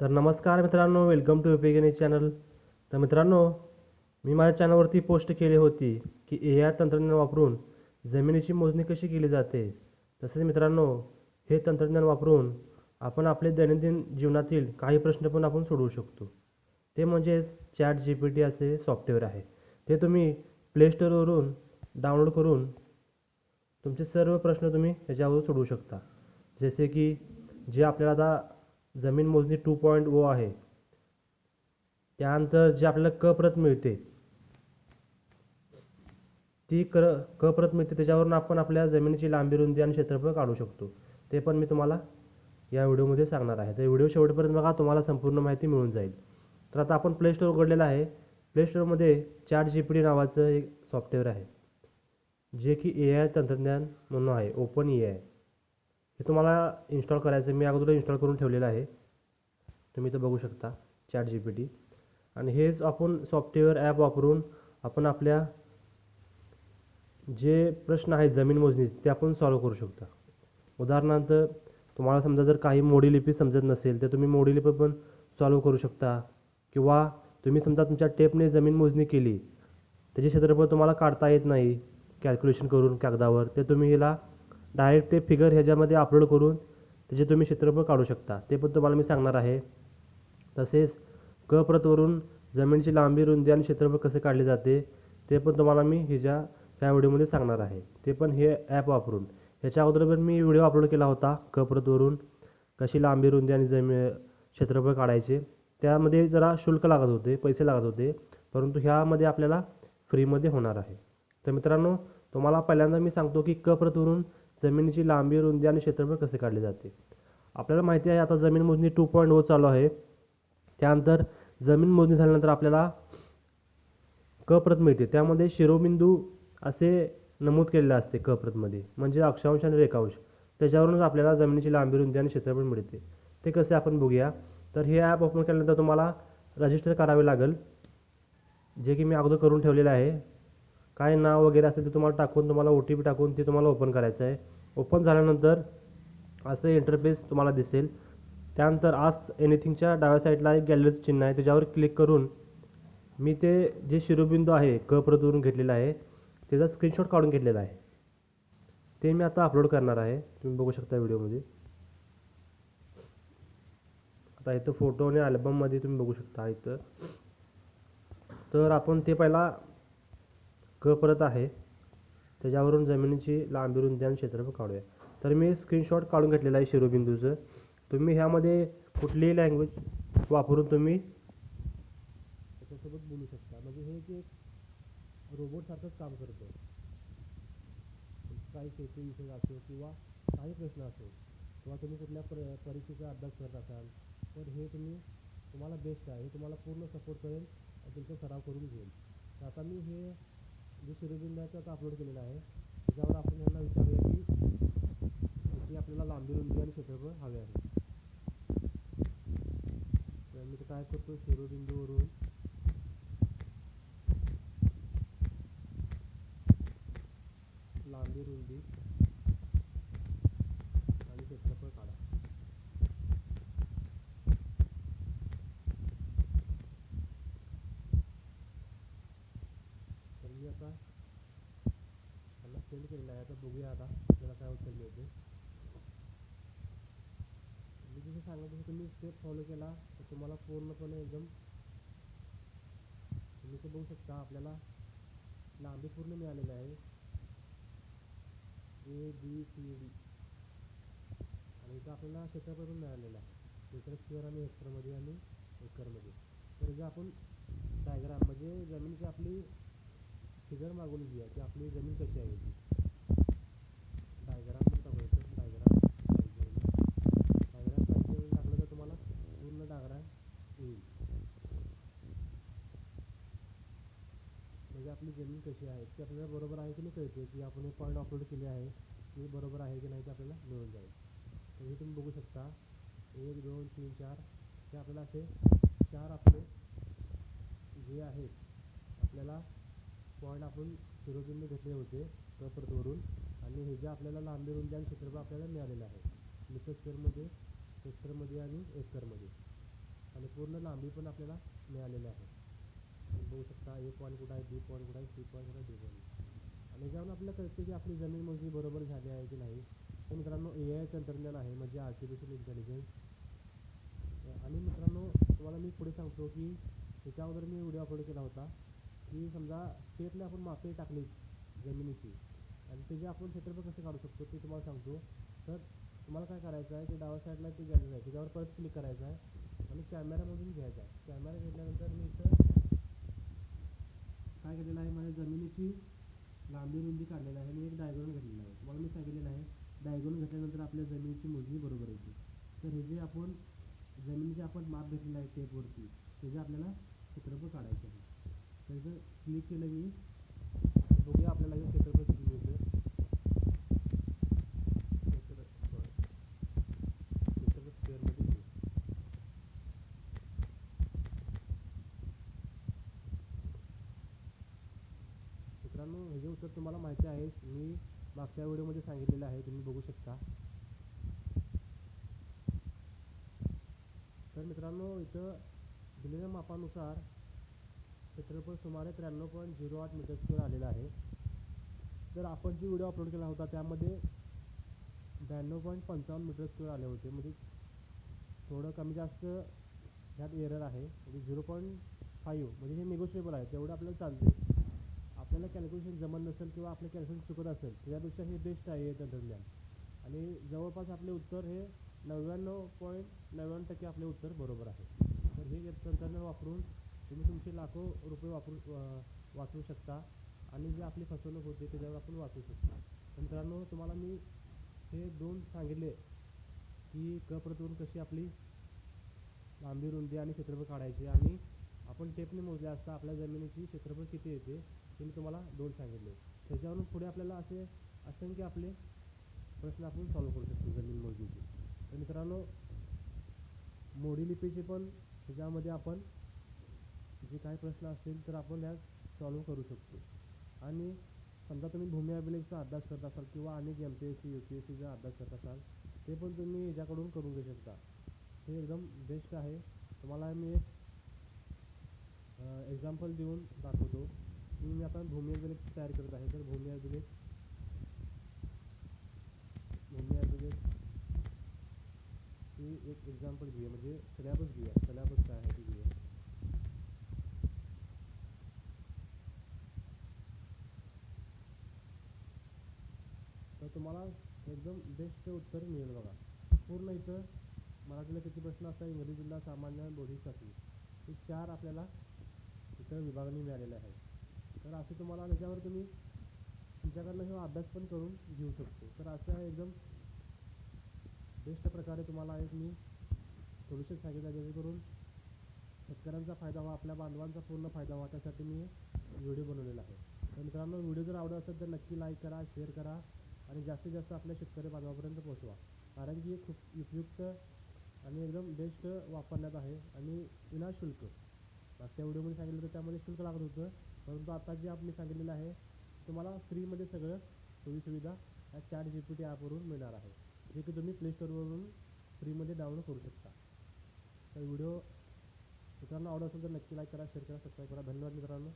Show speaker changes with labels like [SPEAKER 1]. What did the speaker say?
[SPEAKER 1] तर नमस्कार मित्रांनो वेलकम टू युपीगेनी चॅनल तर मित्रांनो मी माझ्या चॅनलवरती पोस्ट केली होती की ए आय तंत्रज्ञान वापरून जमिनीची मोजणी कशी केली जाते. तसेच मित्रांनो हे तंत्रज्ञान वापरून आपण आपले दैनंदिन जीवनातील काही प्रश्न पण आपण सोडवू शकतो. ते म्हणजेच चॅट जी पी टी असे सॉफ्टवेअर आहे. ते तुम्ही प्ले स्टोअरवरून डाउनलोड करून तुमचे सर्व प्रश्न तुम्ही ह्याच्यावर सोडवू शकता. जसे की जे आपल्याला आता जमीन मोजणी टू पॉईंट ओ आहे. त्यानंतर जे आपल्याला क प्रत मिळते ती कर क प्रत मिळते त्याच्यावरून आपण आपल्या जमिनीची लांबी रुंदी आणि क्षेत्रफळ काढू शकतो. ते पण मी तुम्हाला या व्हिडिओमध्ये सांगणार आहे. तर व्हिडिओ शेवटपर्यंत बघा तुम्हाला संपूर्ण माहिती मिळून जाईल. तर आता आपण प्ले स्टोअर उघडलेला आहे. प्ले स्टोअरमध्ये चॅट जी पी डी नावाचं एक सॉफ्टवेअर आहे जे की ए आय तंत्रज्ञान म्हणून आहे ओपन ए आय हे तुम्हाला इन्स्टॉल करायचं आहे. मी अगोदर इन्स्टॉल करून ठेवलेलं आहे. तुम्ही इथं बघू शकता चॅट जी पी टी आणि हेच आपण सॉफ्टवेअर ॲप वापरून आपण आपल्या जे प्रश्न आहेत जमीन मोजणीचे ते आपण सॉल्व करू शकता. उदाहरणार्थ तुम्हाला समजा जर काही मोडी लिपी समजत नसेल तर तुम्ही मोडी लिपी पण सॉल्व करू शकता. किंवा तुम्ही समजा तुमच्या टेपने जमीन मोजणी केली त्याचे क्षेत्रफळ तुम्हाला काढता येत नाही कॅल्क्युलेशन करून कागदावर ते तुम्ही हिला डायरेक्ट ते फिगर ह्याच्यामध्ये अपलोड करून त्याचे तुम्ही क्षेत्रफळ काढू शकता. ते पण तुम्हाला मी सांगणार आहे. तसेच क प्रतवरून जमिनीची लांबी रुंदी आणि क्षेत्रफळ कसे काढले जाते ते पण तुम्हाला मी ह्याच्या ह्या व्हिडिओमध्ये सांगणार आहे. ते पण हे ॲप वापरून. ह्याच्या अगोदर पण मी व्हिडिओ अपलोड केला होता क प्रतवरून कशी लांबी रुंदी आणि जमी क्षेत्रफळ काढायचे त्यामध्ये जरा शुल्क लागत होते पैसे लागत होते परंतु ह्यामध्ये आपल्याला फ्रीमध्ये होणार आहे. तर मित्रांनो तुम्हाला पहिल्यांदा मी सांगतो की क प्रतवरून जमिनीची लांबी रुंदी आणि क्षेत्रफळ कसे काढले जाते? आपल्याला माहिती आहे आता जमीन मोजणी टू पॉईंट ओ चालू आहे. त्यानंतर जमीन मोजणी झाल्यानंतर आपल्याला क प्रत मिळते. त्यामध्ये शिरोबिंदू असे नमूद केलेले असते क प्रतमध्ये म्हणजे अक्षांश आणि रेखांश. त्याच्यावरूनच आपल्याला जमिनीची लांबी रुंदी आणि क्षेत्रफळ मिळते. ते कसे आपण बघूया. तर हे ॲप ओपन केल्यानंतर तुम्हाला रजिस्टर करावे लागेल जे की मी अगोदर करून ठेवलेलं आहे. काय नाव वगैरे असेल ते तुम्हाला टाकून तुम्हाला ओ टी पी टाकून ते तुम्हाला ओपन करायचं आहे. ओपन झाल्यानंतर असं इंटरफेस तुम्हाला दिसेल. त्यानंतर आज एनिथिंगच्या डाव्या साईडला एक गॅलरीचं चिन्ह आहे. त्याच्यावर क्लिक करून मी ते जे शिरोबिंदू आहे क प्रतवरून घेतलेला आहे त्याचा स्क्रीनशॉट काढून घेतलेला आहे. ते मी आता अपलोड करणार आहे. तुम्ही बघू शकता व्हिडिओमध्ये. आता इथं फोटो आणि अल्बममध्ये तुम्ही बघू शकता इथं. तर आपण ते पहिला क परत आहे. त्याच्यावरून जमिनीची लांबी रुंदी आणि क्षेत्रफळ काढूया. तर मी स्क्रीनशॉट काढून घेतलेला आहे शिरोबिंदूचं. तुम्ही ह्यामध्ये कुठलीही लँग्वेज वापरून तुम्ही त्याच्यासोबत बोलू शकता. म्हणजे हे जे रोबोटसारखंच काम करतं काही शेतीविषयी असो किंवा काही प्रश्न असो किंवा तुम्ही कुठल्या पर परीक्षेचा अभ्यास करत असाल तर हे तुम्ही तुम्हाला बेस्ट आहे. हे तुम्हाला पूर्ण सपोर्ट करेल तुमचा सराव करून घेईल. तर आता मी हे जो शिरोबिंदू अपलोड केलेलं आहे. त्याच्यावर आपण यांना विचारूया की किती आपल्याला लांबी रुंदी आणि क्षेत्रफळ हवे आहे. तर मी तर काय करतो शिरोबिंदूवरून लांबी रुंदी आणि क्षेत्रफळ काढा तर मी आता त्यांना सेंड केलेलं आहे आता बघूया आता त्याला काय उत्तर मिळते मी जसं सांगत तसं तुम्ही स्टेप फॉलो केला तर तुम्हाला पूर्णपणे एकदम तुम्ही ते बघू शकता आपल्याला लांबी पूर्ण मिळालेली आहे ए बी सी डी आणि इथं आपल्याला क्षेत्रफळ पण मिळालेलं आहे एकर स्क्वेअर आणि हेक्टरमध्ये आणि एकरमध्ये तर जे आपण डायग्राम म्हणजे जमिनीची आपली फिगर मागवली जी आहे की आपली जमीन कशी आहे ती डायग्राम पण टाकायचं डायग्राम डायग्राम पाहिजे टाकलं तर तुम्हाला पूर्ण डायग्राम येईल म्हणजे आपली जमीन कशी आहे ती आपल्याला बरोबर आहे की नाही कळते की आपण हे पॉईंट अपलोड केले आहे ते बरोबर आहे की नाही ते आपल्याला मिळून जाईल. तर हे तुम्ही बघू शकता. एक दोन तीन चार. हे आपल्याला असे चार आपले जे आहेत आपल्याला पॉईंट आपण सुरुवातीने घेतले होते कपरतवरून आणि हे जे आपल्याला लांबी रुंदी आणि क्षेत्रफळ आपल्याला मिळालेलं आहे. मीटर स्क्वेअरमध्ये हेक्टरमध्ये आणि एकरमध्ये पूर्ण लांबी पण आपल्याला मिळालेली आहे. बघू शकता ए पॉईंट कुठं आहे बी पॉईंट कुठं आहे सी पॉईंट कुठं आहे डी पॉईंट आणि याच्यावरून आपल्याला कळते की आपली जमीन मोजणी बरोबर झाली आहे की नाही. तर मित्रांनो ए आय तंत्रज्ञान आहे म्हणजे आर्टिफिशियल इंटेलिजन्स आणि मित्रांनो तुम्हाला मी पुढे सांगतो की त्याच्या अगोदर मी व्हिडिओ अपलोड केला होता की समजा टेपने आपण माफी टाकली जमिनीची आणि त्याचे आपण क्षेत्रफळ कसं काढू शकतो ते तुम्हाला सांगतो. तर तुम्हाला काय करायचं आहे ते डाव्या साईडला ते घ्यायचं आहे त्याच्यावर परत क्लिक करायचं आहे आणि कॅमेरामधून घ्यायचा आहे. कॅमेरा घेतल्यानंतर मी इथं काय केलेलं आहे? माझ्या जमिनीची लांबी रुंदी काढलेली आहे आणि एक डायगोन घेतलेला आहे. तुम्हाला मी सांगितलेलं आहे डायग्राम घेतल्यानंतर आपल्या जमिनीची मोजणी बरोबर येते. तर हे जे आपण जमिनीचे आपण माप घेतलेलं आहे टेपवरती त्याचे आपल्याला चित्रपट काढायचं आहे. तर जर क्लिक केलं की बघूया आपल्याला हे किती मिळतं क्षेत्रफळ क्षेत्रफळ स्क्वेअरमध्ये घेऊ मित्रांनो हे जे उत्तर तुम्हाला माहिती आहे. मी मागच्या व्हिडिओमध्ये सांगितलेलं आहे तुम्ही बघू शकता. तर मित्रांनो इथं दिलेल्या मापानुसार क्षेत्रफळ सुमारे त्र्याण्णव पॉईंट झिरो आठ मीटर स्क्वेअर आलेलं आहे. तर आपण जी व्हिडिओ अपलोड केला होता त्यामध्ये ब्याण्णव पॉईंट पंचावन्न मीटर स्क्वेअर आले होते. म्हणजे थोडं कमी जास्त ह्यात एरर आहे. म्हणजे झिरो पॉईंट फाईव्ह म्हणजे हे निगोशिएबल आहे. तेवढं आपल्याला चालते आपल्याला कॅल्क्युलेशन जमत नसेल किंवा आपलं कॅल्क्युलेशन चुकत असेल त्यापेक्षा हे बेस्ट आहे हे तंत्रज्ञान. आणि जवळपास आपले उत्तर हे नव्याण्णव पॉईंट नव्याण्णव टक्के आपले उत्तर बरोबर आहे. तर हे तंत्रज्ञान वापरून तुम्ही तुमचे लाखो रुपये वापरू वाचवू शकता. आणि जे आपली फसवणूक होते त्याच्यावर आपण वाचू शकतो. मित्रांनो तुम्हाला मी हे दोन सांगितले की क कशी आपली लांबी रुंदी आणि क्षेत्रफळ काढायचे. आणि आपण टेपने मोजले असता आपल्या जमिनीची क्षेत्रफळ किती येते? ते मी तुम्हाला दोन सांगितले. त्याच्यावरून पुढे आपल्याला असे असंख्य आपले प्रश्न आपण सॉल्व्ह करू शकतो जमीन मोजणीचे. तर मित्रांनो मोडी लिपीचे पण ह्याच्यामध्ये आपण जे काही प्रश्न असतील तर आपण ह्या सॉल्व्ह करू शकतो. आणि समजा तुम्ही भूमी अभिलेखचा अभ्यास करत असाल किंवा अनेक M P S C U P S सीचा अभ्यास करत असाल ते पण तुम्ही याच्याकडून करून घेऊ शकता. हे एकदम बेस्ट आहे. तुम्हाला मी एक एक्झाम्पल देऊन दाखवतो. मी आता भूमी अभिलेख तयार करत आहे. तर भूमी अभिलेख भूमी अभिलेख ही एक एक्झाम्पल घेऊया. म्हणजे स्लॅबच घेऊया. सलॅबस काय आहे ते घेऊया. तर तुम्हाला एकदम बेस्ट उत्तर मिळेल बघा. पूर्ण इथं मराठीला किती प्रश्न असतात? इंग्रजीला सामान्य बोधी चाचणी हे चार आपल्याला इथं विभागाने मिळालेले आहे तर असं तुम्हाला त्याच्यावर तुम्ही तुमच्याकडनं हे अभ्यास पण करून घेऊ शकतो. तर असं एकदम बेस्ट प्रकारे तुम्हाला एक मी सोल्युशन सांगितलं जेणेकरून शेतकऱ्यांचा फायदा व्हा आपल्या बांधवांचा पूर्ण फायदा व्हा. त्यासाठी मी व्हिडिओ बनवलेला आहे. तर मित्रांनो व्हिडिओ जर आवडत असेल तर नक्की लाईक करा शेअर करा आणि जास्तीत जास्त आपल्या शेतकरी बांधवापर्यंत पोहोचवा. कारण की खूप उपयुक्त आणि एकदम बेस्ट वापरण्यात आहे आणि विनाशुल्क. मागच्या व्हिडिओमध्ये सांगितलं तर त्यामध्ये शुल्क लागत होतं. परंतु आता जे मी सांगितलेलं आहे तुम्हाला फ्रीमध्ये सगळं सोयीसुविधा या चॅट जी पी टी ॲपवरून मिळणार आहे. जे की तुम्ही प्लेस्टोरवरून फ्रीमध्ये डाउनलोड करू शकता. तर व्हिडिओ मित्रांनो आवडत असेल तर नक्की लाईक करा शेअर करा सबस्क्राईब करा. धन्यवाद मित्रांनो.